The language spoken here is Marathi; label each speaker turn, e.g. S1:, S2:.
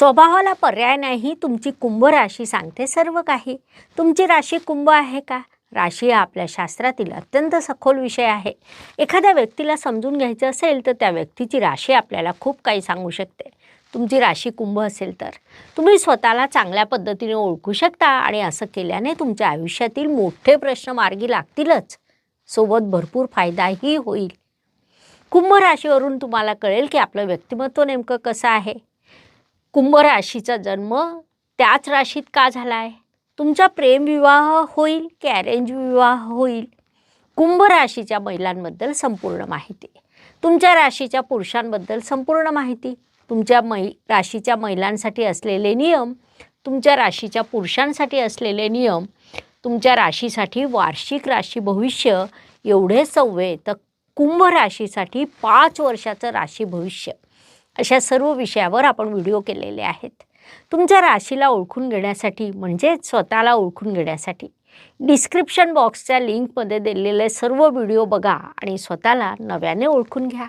S1: स्वभावाला पर्याय नाही तुमची कुंभ राशी सांगते सर्व काही. तुमची राशी कुंभ आहे का? राशी हा आपल्या शास्त्रातील अत्यंत सखोल विषय आहे. एखाद्या व्यक्तीला समजून घ्यायचं असेल तर त्या व्यक्तीची राशी आपल्याला खूप काही सांगू शकते. तुमची राशी कुंभ असेल तर. तुम्ही स्वतःला चांगल्या पद्धतीने ओळखू शकता आणि असं केल्याने तुमच्या आयुष्यातील मोठे प्रश्न मार्गी लागतीलच. सोबत भरपूर फायदाही होईल. कुंभ राशीवरून तुम्हाला कळेल की आपलं व्यक्तिमत्व नेमकं कसं आहे. कुंभ राशीचा जन्म त्याच राशीत का झाला आहे तुमचा प्रेमविवाह होईल की अरेंज विवाह होईल? कुंभ राशीच्या महिलांबद्दल संपूर्ण माहिती. तुमच्या राशीच्या पुरुषांबद्दल संपूर्ण माहिती. तुमच्या मै राशीच्या महिलांसाठी असलेले नियम तुमच्या राशीच्या पुरुषांसाठी असलेले नियम तुमच्या राशीसाठी वार्षिक राशी भविष्य एवढे सव्वे तर कुंभ राशीसाठी पाच वर्षाचं राशी भविष्य. अशा सर्व विषयावर आपण व्हिडिओ केलेले आहेत. तुमच्या राशीला ओळखून घेण्यासाठी म्हणजेच स्वतःला ओळखून घेण्यासाठी डिस्क्रिप्शन बॉक्सच्या लिंकमध्ये दिलेले सर्व व्हिडिओ बघा आणि स्वतःला नव्याने ओळखून घ्या.